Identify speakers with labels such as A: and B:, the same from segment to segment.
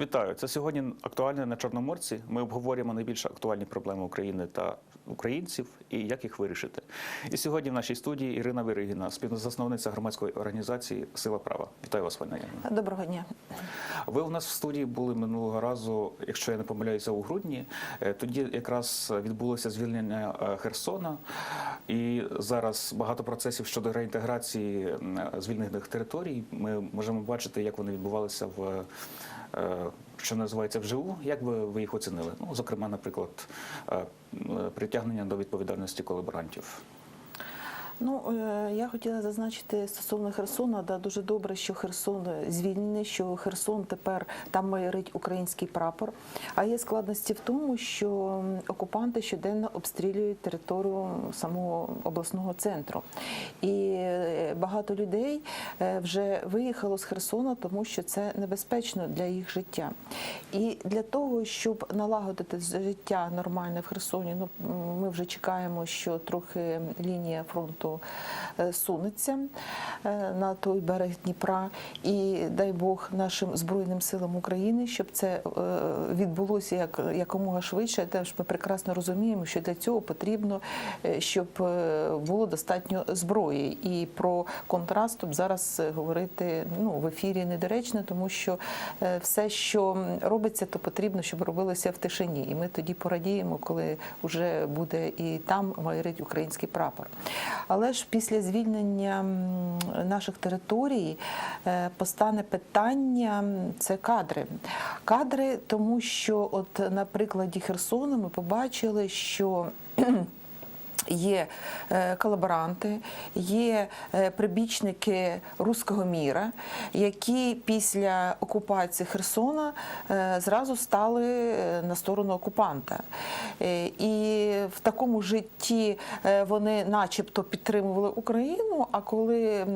A: Вітаю! Це сьогодні актуальне на Чорноморці. Ми обговорюємо найбільш актуальні проблеми України та українців і як їх вирішити. І сьогодні в нашій студії Ірина Виригіна, співзасновниця громадської організації Сила права. Вітаю вас, пані Ірина.
B: Доброго дня.
A: Ви у нас в студії були минулого разу, якщо я не помиляюся, у грудні. Е, Тоді якраз відбулося звільнення е, Херсона, і зараз багато процесів щодо реінтеграції звільнених територій. Ми можемо бачити, як вони відбувалися в. Е, Що називається вживу, як би ви їх оцінили? Ну, зокрема, наприклад, е, притягнення до відповідальності колаборантів.
B: Ну е, я хотіла зазначити стосовно Херсона, да дуже добре, що Херсон звільнений, що Херсон тепер там майорить український прапор. А є складності в тому, що окупанти щоденно обстрілюють територію самого обласного центру, і е, багато людей е, вже виїхало з Херсона, тому що це небезпечно для їх життя. І для того, щоб налагодити життя нормальне в Херсоні, ну ми вже чекаємо, що трохи лінія фронту е, сунеться е, на той берег Дніпра. І дай Бог нашим збройним силам України, щоб це е, відбулося як якомога швидше. Теж ми прекрасно розуміємо, що для цього потрібно, щоб було достатньо зброї. І про контраступ зараз говорити ну в ефірі недоречно, тому що все, що робиться, то потрібно, щоб робилося в тишині. І ми тоді порадіємо, коли вже буде і там майорить український прапор. Але ж після звільнення наших територій е, постане питання це кадри. Кадри, тому що, от на прикладі Херсону, ми побачили, що Є е, колаборанти, є е, прибічники руського міра, які після окупації Херсона е, зразу стали на сторону окупанта. І в такому житті вони, начебто, підтримували Україну. А коли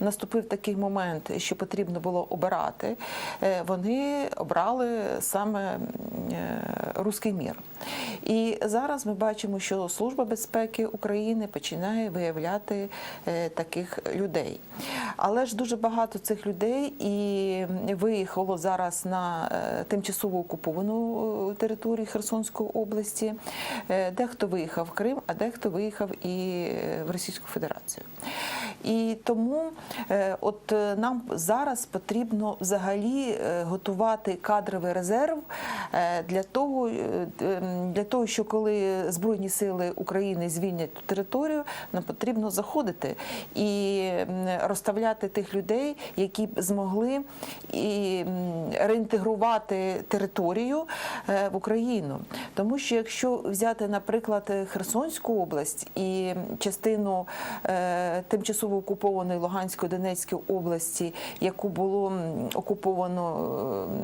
B: наступив такий момент, що потрібно було обирати, вони обрали саме руський мір. І зараз ми бачимо, що служба безпеки України починає виявляти е, таких людей. Але ж дуже багато цих людей і виїхало зараз на е, тимчасово окуповану е, територію Херсонської області. Дехто виїхав в Крим, а дехто виїхав і в Російську Федерацію. І тому от нам зараз потрібно взагалі готувати кадровий резерв для того, для того, що коли Збройні сили України звільнять ту територію, нам потрібно заходити і розставляти тих людей, які б змогли і реінтегрувати територію е, в Україну. Тому що якщо взяти, наприклад, Херсонську область і частину е, тимчасово окупованої Луганської Донецької області, яку було окуповано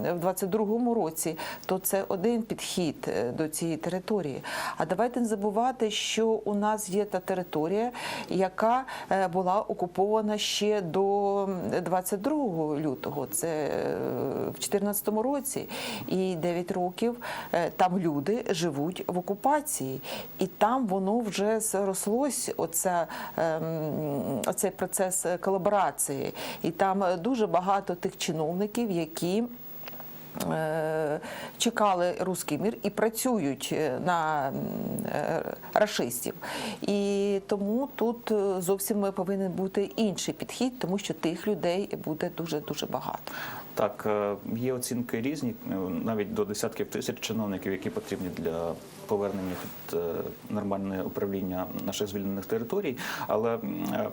B: е, в 22-му році, то це один підхід до цієї території. А давайте не забувати, що у нас є та територія, яка е, була окупована ще до м, 22 лютого. Це е, в 2014 році, і 9 років е, там люди живуть в окупації, і там воно вже зрослось. Оця, ем, оцей процес колаборації, і там дуже багато тих чиновників, які. Е, Чекали русський мір і працюють е, на е, рашистів, і тому тут зовсім повинен бути інший підхід, тому що тих людей буде дуже дуже багато.
A: Так, е, є оцінки різні, е, навіть до десятків тисяч чиновників, які потрібні для повернення під е, нормальне управління наших звільнених територій. Але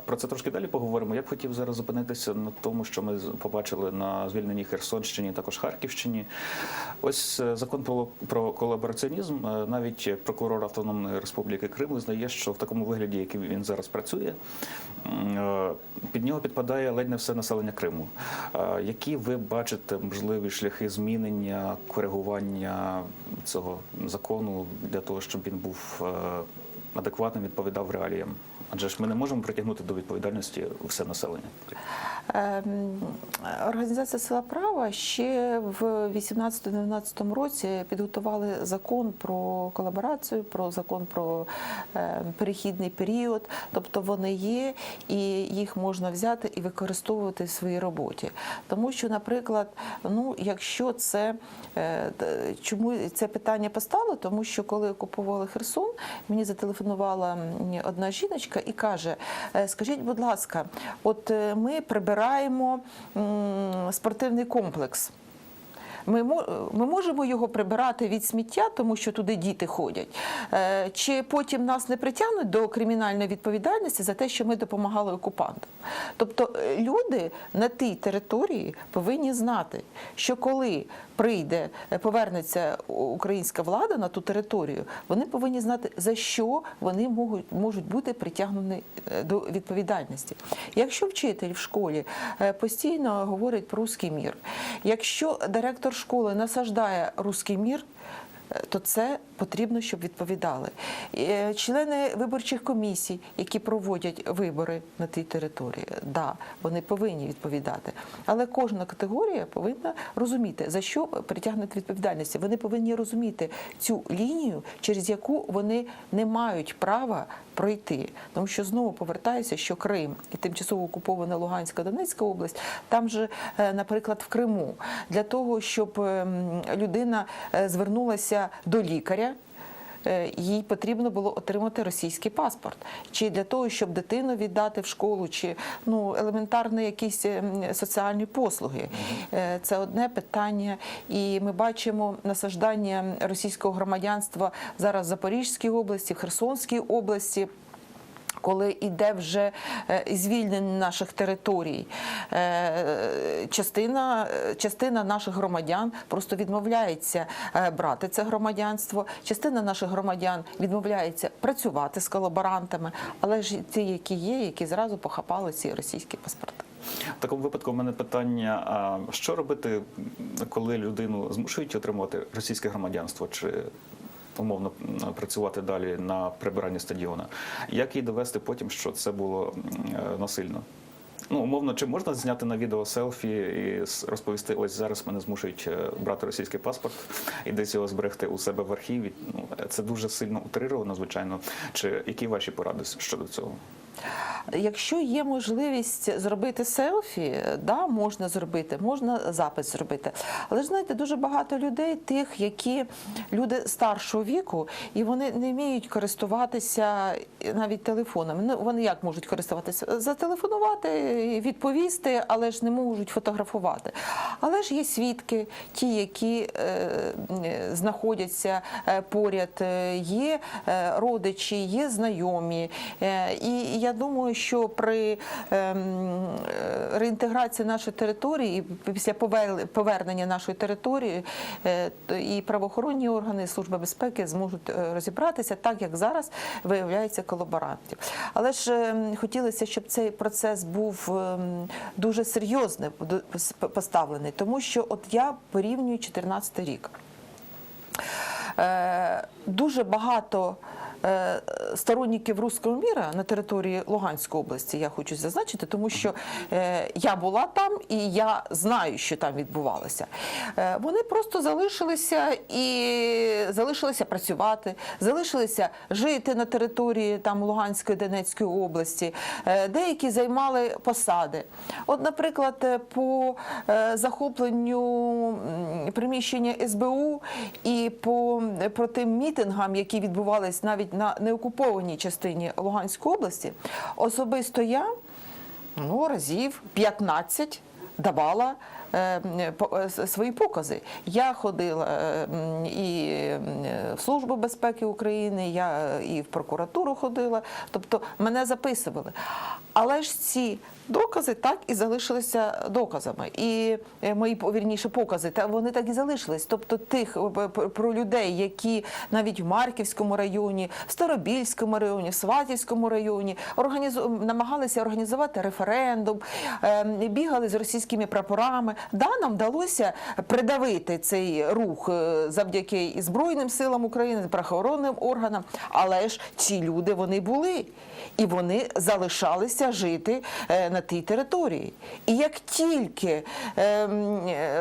A: про це трошки далі поговоримо. Я б хотів зараз зупинитися на тому, що ми побачили на звільненій Херсонщині, також Харківщині. Ось закон про, колабораціонізм. Навіть прокурор Автономної Республіки Крим визнає, що в такому вигляді, який він зараз працює, під нього підпадає ледь не все населення Криму. Які ви бачите можливі шляхи змінення, коригування цього закону для того, щоб він був е, адекватним, відповідав реаліям? Адже ж ми не можемо притягнути до відповідальності все населення.
B: Ем, Організація Сила права ще в 18-19 році підготували закон про колаборацію, про закон про е, перехідний період. Тобто вони є, і їх можна взяти і використовувати в своїй роботі. Тому що, наприклад, ну якщо це е, чому це питання постало? Тому що коли окупували Херсон, мені зателефонувала одна жіночка і каже: «Е, Скажіть, будь ласка, от ми прибираємо м, спортивний комплекс. Ми, ми можемо його прибирати від сміття, тому що туди діти ходять. Е, Чи потім нас не притягнуть до кримінальної відповідальності за те, що ми допомагали окупантам? Тобто е, люди на тій території повинні знати, що коли прийде, е, повернеться українська влада на ту територію, вони повинні знати, за що вони можуть, можуть бути притягнені до відповідальності. Якщо вчитель в школі постійно говорить про русський мір, якщо директор школи насаждає русський мір, е, то це потрібно, щоб відповідали. Е, Члени виборчих комісій, які проводять вибори на тій території, да, вони повинні відповідати. Але кожна категорія повинна розуміти, за що притягнути відповідальності. Вони повинні розуміти цю лінію, через яку вони не мають права пройти. Тому що знову повертаюся, що Крим і тимчасово окупована Луганська Донецька область, там же, е, наприклад, в Криму, для того, щоб ем, людина е, звернулася до лікаря. Е, Їй потрібно було отримати російський паспорт, чи для того, щоб дитину віддати в школу, чи ну елементарні якісь ем, соціальні послуги. Е, Це одне питання, і ми бачимо насаждання російського громадянства зараз в Запорізькій області, в Херсонській області. Коли йде вже е, звільнення наших територій, Е, частина, частина наших громадян просто відмовляється е, брати це громадянство, частина наших громадян відмовляється працювати з колаборантами, але ж ті, які є, які зразу похапали ці російські паспорти.
A: В такому випадку в мене питання: що робити, коли людину змушують отримувати російське громадянство? Чи умовно працювати далі на прибиранні стадіона? Як їй довести потім, що це було е, насильно? Ну, умовно, чи можна зняти на відео селфі і розповісти, ось зараз мене змушують е, брати російський паспорт і десь його зберегти у себе в архіві? Ну, це дуже сильно утрировано, звичайно. Чи які ваші поради щодо цього?
B: Якщо є можливість зробити селфі, да, можна зробити, можна запис зробити. Але ж знаєте, дуже багато людей, тих, які люди старшого віку, і вони не вміють користуватися навіть телефонами. Ну вони як можуть користуватися? Зателефонувати, відповісти, але ж не можуть фотографувати. Але ж є свідки, ті, які е, знаходяться е, поряд, е, є е, родичі, є знайомі. Е, І я думаю, що при ем, е, реінтеграції нашої території, після повернення нашої території, е, і правоохоронні органи, і Служба безпеки зможуть е, розібратися так, як зараз виявляється колаборантів. Але ж ем, хотілося, щоб цей процес був ем, дуже серйозно поставлений, тому що от я порівнюю 14 рік. Дуже багато сторонників руського міра на території Луганської області, я хочу зазначити, тому що е, я була там і я знаю, що там відбувалося. Е, Вони просто залишилися і залишилися працювати, залишилися жити на території там Луганської Донецької області. Е, Деякі займали посади. От, наприклад, е, по е, захопленню приміщення СБУ і по е, про тим мітингам, які відбувались навіть на неокупованій частині Луганської області, особисто я ну, разів 15 давала е, е, свої покази. Я ходила е, і в Службу безпеки України, я і в прокуратуру ходила, тобто мене записували. Але ж ці докази так і залишилися доказами. І е, мої вірніше покази, та вони так і залишились. Тобто тих е, про людей, які навіть в Марківському районі, в Старобільському районі, в Сватівському районі організу... намагалися організувати референдум, е, бігали з російськими прапорами. да, нам вдалося придавити цей рух е, завдяки і Збройним силам України, правоохоронним органам, але ж ці люди вони були. І вони залишалися жити е, на тій території. І як тільки е,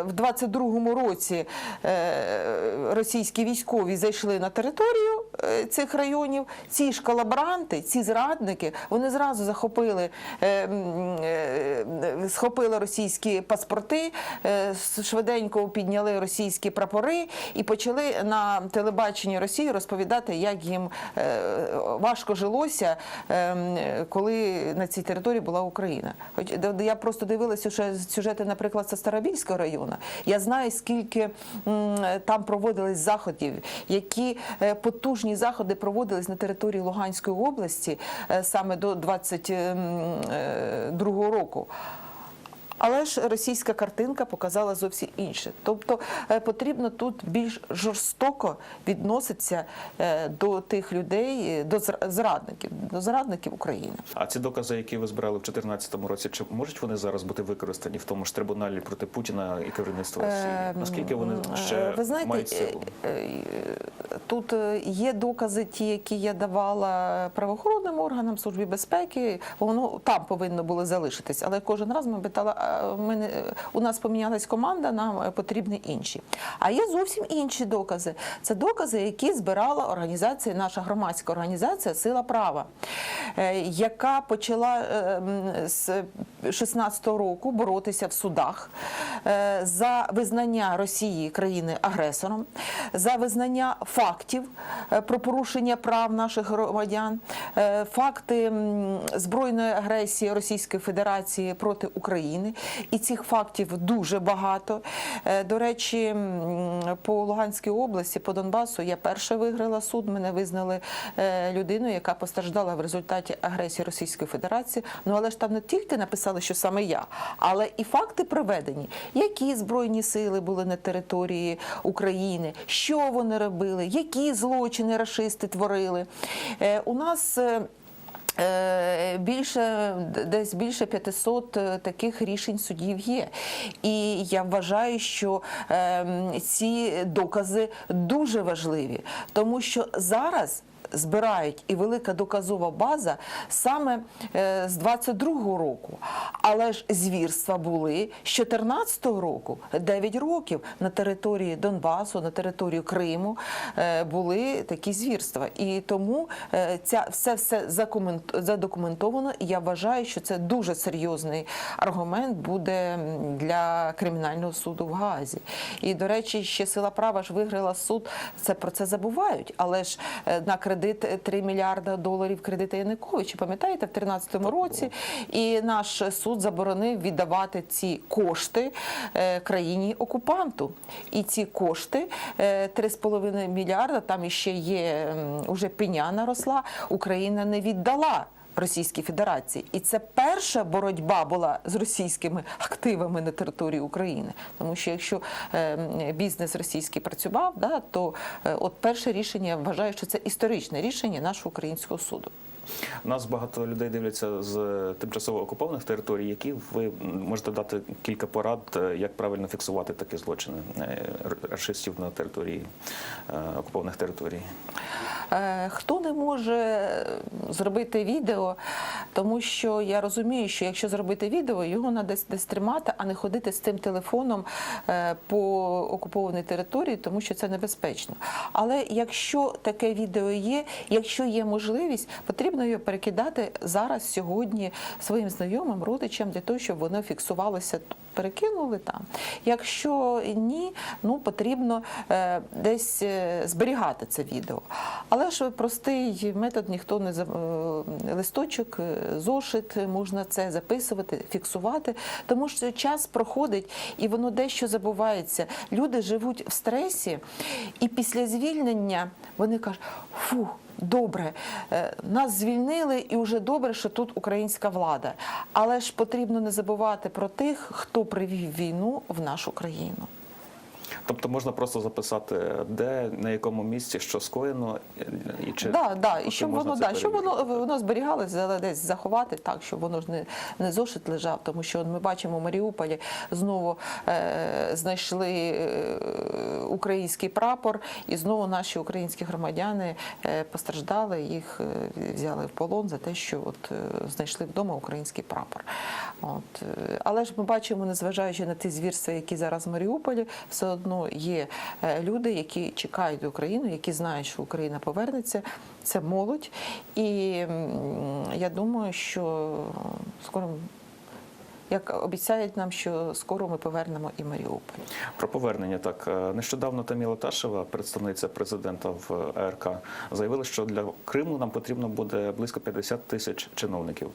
B: в 22-му році е, російські військові зайшли на територію е, цих районів, ці ж колаборанти, ці зрадники, вони зразу захопили, е, е, схопили російські паспорти, е, швиденько підняли російські прапори і почали на телебаченні Росії розповідати, як їм е, важко жилося, е, коли на цій території була Україна. Хоч я просто дивилася що сюжети, наприклад, з Старобільського району. Я знаю, скільки там проводились заходів, які е, потужні заходи проводились на території Луганської області е, саме до 22 року. Але ж російська картинка показала зовсім інше. Тобто е, потрібно тут більш жорстоко відноситися е, до тих людей, е, до зра- зрадників, до зрадників України.
A: А ці докази, які ви збирали в 2014 році, чи можуть вони зараз бути використані в тому ж трибуналі проти Путіна і керівництва Росії?
B: Ем,
A: Наскільки вони ще
B: ви знаєте,
A: мають силу?
B: Тут є докази, ті, які я давала правоохоронним органам службі безпеки. Воно там повинно було залишитись. Але кожен раз ми питали, а ми не- у нас помінялась команда, нам е, потрібні інші. А є зовсім інші докази. Це докази, які збирала організація, наша громадська організація Сила права, е, яка почала е, з 16-го року боротися в судах за визнання Росії країни агресором, за визнання фактів про порушення прав наших громадян, факти збройної агресії Російської Федерації проти України. І цих фактів дуже багато. Е, До речі, по Луганській області, по Донбасу, я перша виграла суд. Мене визнали е, людиною, яка постраждала в результаті агресії Російської Федерації. Ну але ж там не тільки написали, що саме я, але і факти приведені, які збройні сили були на території України, що вони робили, які злочини рашисти творили. Е, У нас. Е, Більше десь більше 500 е, таких рішень судів є, і я вважаю, що е, ці докази дуже важливі, тому що зараз. Збирають і велика доказова база саме е, з 22-го року. Але ж звірства були з 14-го року, 9 років на території Донбасу, на території Криму е, були такі звірства. І тому е, ця все все задокументовано. І я вважаю, що це дуже серйозний аргумент буде для кримінального суду в Гаазі. І до речі, ще сила права ж виграла суд. Це про це забувають. Але ж на кредит 3 мільярда доларів кредита Януковича, пам'ятаєте, в 2013 році, і наш суд заборонив віддавати ці кошти е, країні окупанту. І ці кошти е, 3,5 мільярда, там іще є уже пеня наросла, Україна не віддала. Російській Федерації, і це перша боротьба була з російськими активами на території України. Тому що якщо е, бізнес російський працював, да, то е, от перше рішення вважаю, що це історичне рішення нашого українського суду.
A: Нас багато людей дивляться з тимчасово окупованих територій. Які ви можете дати кілька порад, е, як правильно фіксувати такі злочини е, рашистів на території е, окупованих територій?
B: Е, Хто не може зробити відео, тому що я розумію, що якщо зробити відео, його треба десь, десь тримати, а не ходити з тим телефоном е, по окупованій території, тому що це небезпечно. Але якщо таке відео є, якщо є можливість, потрібно його перекидати зараз, сьогодні своїм знайомим, родичам для того, щоб воно фіксувалося. Перекинули там. Якщо ні, ну потрібно е, десь зберігати це відео. Але ж простий метод ніхто не за- е, листочок, е, зошит, можна це записувати, фіксувати, тому що час проходить і воно дещо забувається. Люди живуть в стресі, і після звільнення вони кажуть, фу. Добре, е, нас звільнили, і вже добре, що тут українська влада. Але ж потрібно не забувати про тих, хто привів війну в нашу країну.
A: Тобто можна просто записати, де на якому місці що скоєно, і чи
B: Да, да. І щоб воно, да, щоб воно, воно зберігалося, десь заховати так, щоб воно ж не, не зошит лежав. Тому що ми бачимо в Маріуполі знову е, знайшли е, український прапор, і знову наші українські громадяни е, постраждали, їх е, взяли в полон за те, що от е, знайшли вдома український прапор. От. е, Але ж ми бачимо, незважаючи на ті звірства, які зараз в Маріуполі, все одно є е, люди, які чекають Україну, які знають, що Україна повернеться. Це молодь. І я думаю, що скоро. Як обіцяють нам, що скоро ми повернемо і Маріуполь.
A: Про повернення так Е, нещодавно Таміла Ташева, представниця президента в АРК, заявила, що для Криму нам потрібно буде близько 50 тисяч чиновників.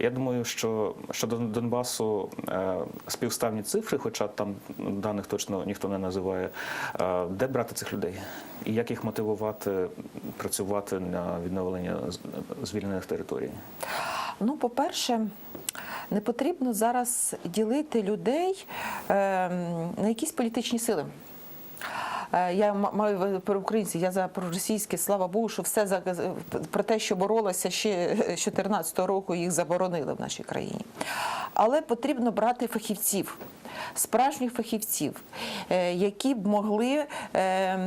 A: Я думаю, що щодо Донбасу е, співставні цифри, хоча там даних точно ніхто не називає. Е, Де брати цих людей і як їх мотивувати працювати на відновлення звільнених територій?
B: Ну, по-перше, не потрібно зараз ділити людей е, на якісь політичні сили. Е, Я маю про українців, я за проросійське, слава Богу, що все за про те, що боролося ще з 2014 року, їх заборонили в нашій країні. Але потрібно брати фахівців, справжніх фахівців, е, які б могли е,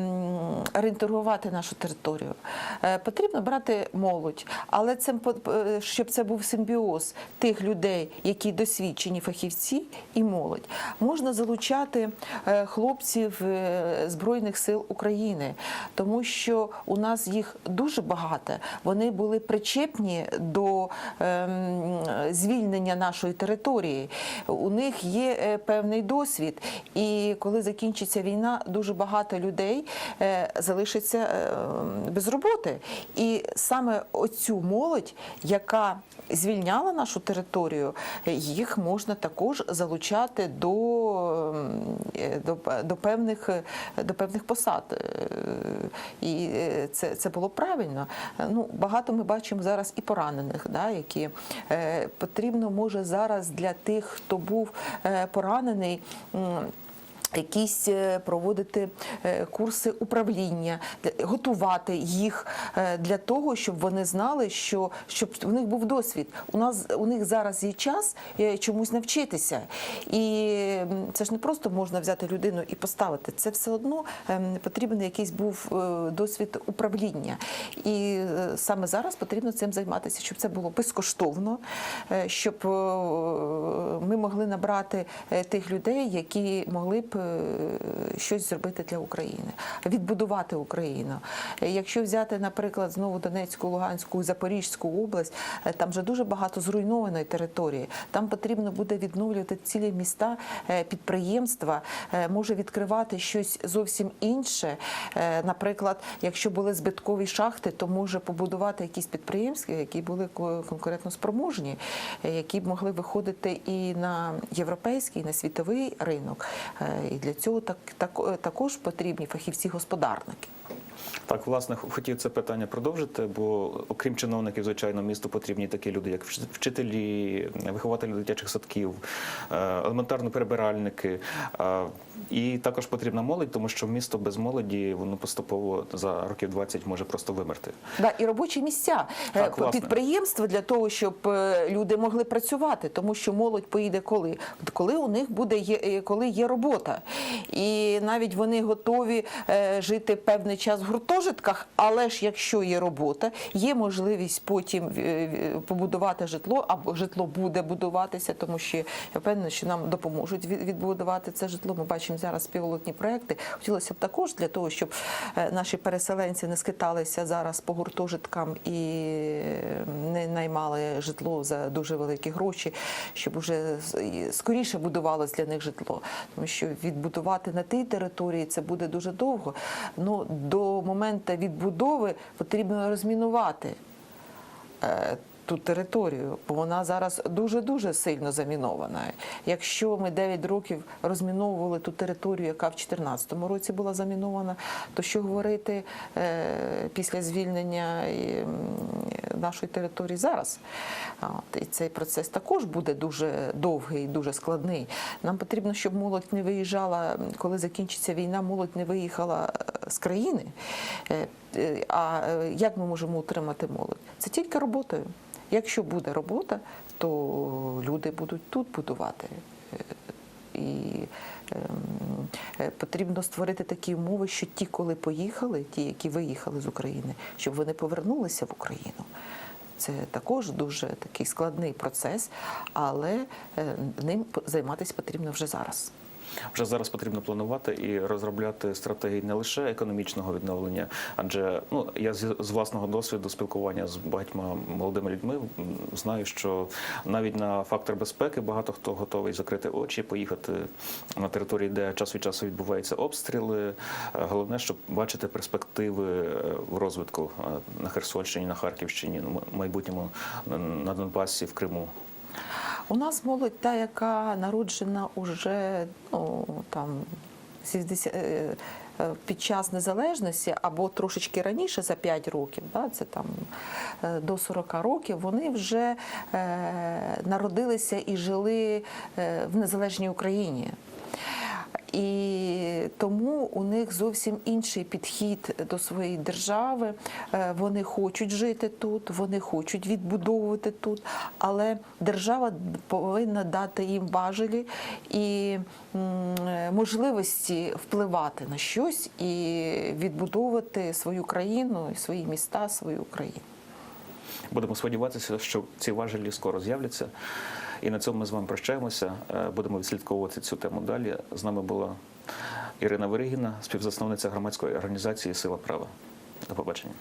B: орієнтувати нашу територію. Е, Потрібно брати молодь, але це е, щоб це був симбіоз тих людей, які досвідчені фахівці, і молодь. Можна залучати е, хлопців е, Збройних сил України, тому що у нас їх дуже багато. Вони були причепні до ем, звільнення нашої території. У них є е, певний досвід. І коли закінчиться війна, дуже багато людей е, залишиться е, без роботи. І саме оцю молодь, яка звільняла нашу територію, їх можна також залучати до, е, до, до, певних, до певних посад. І це, це було правильно. Ну, багато ми бачимо зараз і поранених, да, які потрібно може зараз для тих, хто був поранений. 那呢？嗯。Якісь е, проводити е, курси управління, готувати їх е, для того, щоб вони знали, що щоб у них був досвід. У нас у них зараз є час чомусь навчитися, і це ж не просто можна взяти людину і поставити. Це все одно ем, потрібен якийсь був досвід управління. І саме зараз потрібно цим займатися, щоб це було безкоштовно, щоб ми могли набрати тих людей, які могли б щось зробити для України, відбудувати Україну. Якщо взяти, наприклад, знову Донецьку, Луганську, Запорізьку область, там вже дуже багато зруйнованої території. Там потрібно буде відновлювати цілі міста, е, підприємства, е, може відкривати щось зовсім інше. Е, Наприклад, якщо були збиткові шахти, то може побудувати якісь підприємства, які були ко- конкурентно спроможні, які б могли виходити і на європейський, і на світовий ринок. Е, І для цього так, так, також потрібні фахівці-господарники.
A: Так, власне, хотів це питання продовжити, бо окрім чиновників, звичайно, місту потрібні такі люди, як вчителі, вихователі дитячих садків, е, елементарно прибиральники. Е, І також потрібна молодь, тому що місто без молоді воно поступово за років 20 може просто вимерти.
B: Да, і робочі місця, е,
A: Так,
B: підприємства для того, щоб люди могли працювати, тому що молодь поїде коли? Коли у них буде є, коли є робота. І навіть вони готові жити певний час в гуртожитках, але ж якщо є робота, є можливість потім е, е, побудувати житло, або житло буде будуватися, тому що я впевнена, що нам допоможуть відбудувати це житло. Ми бачимо зараз піволотні проекти. Хотілося б також для того, щоб е, наші переселенці не скиталися зараз по гуртожиткам і не наймали житло за дуже великі гроші, щоб уже скоріше будувалось для них житло. Тому що відбудувати на тій території це буде дуже довго. Ну до моменту відбудови потрібно розмінувати. Е, ту територію, бо вона зараз дуже дуже сильно замінована. Якщо ми 9 років розміновували ту територію, яка в 2014 році була замінована, то що говорити е, після звільнення е, нашої території зараз? І цей процес також буде дуже довгий, дуже складний. Нам потрібно, щоб молодь не виїжджала, коли закінчиться війна, молодь не виїхала е, з країни. Е, А е, як ми можемо утримати молодь? Це тільки роботою. Якщо буде робота, то люди будуть тут будувати. Е, І ем, потрібно створити такі умови, що ті, коли поїхали, ті, які виїхали з України, щоб вони повернулися в Україну. Це також дуже такий складний процес, але ним займатися потрібно вже зараз.
A: Вже зараз потрібно планувати і розробляти стратегії не лише економічного відновлення, адже ну я з, власного досвіду спілкування з багатьма молодими людьми знаю, що навіть на фактор безпеки багато хто готовий закрити очі, поїхати на території, де час від часу відбуваються обстріли. Е, Головне, щоб бачити перспективи е, розвитку е, на Херсонщині, на Харківщині, ну, в майбутньому на- на Донбасі, в Криму.
B: У нас молодь та, яка народжена уже ну, там, 60, е, е, під час незалежності або трошечки раніше, за 5 років, да, це там е, до 40 років, вони вже народилися і жили в незалежній Україні. І тому у них зовсім інший підхід до своєї держави. Е, Вони хочуть жити тут, вони хочуть відбудовувати тут, але держава повинна дати їм важелі і е, можливості впливати на щось і відбудовувати свою країну, свої міста, свою країну.
A: Будемо сподіватися, що ці важелі скоро з'являться. І на цьому ми з вами прощаємося. Е, Будемо відслідковувати цю тему далі. З нами була Ірина Верегіна, співзасновниця громадської організації Сила права. До побачення.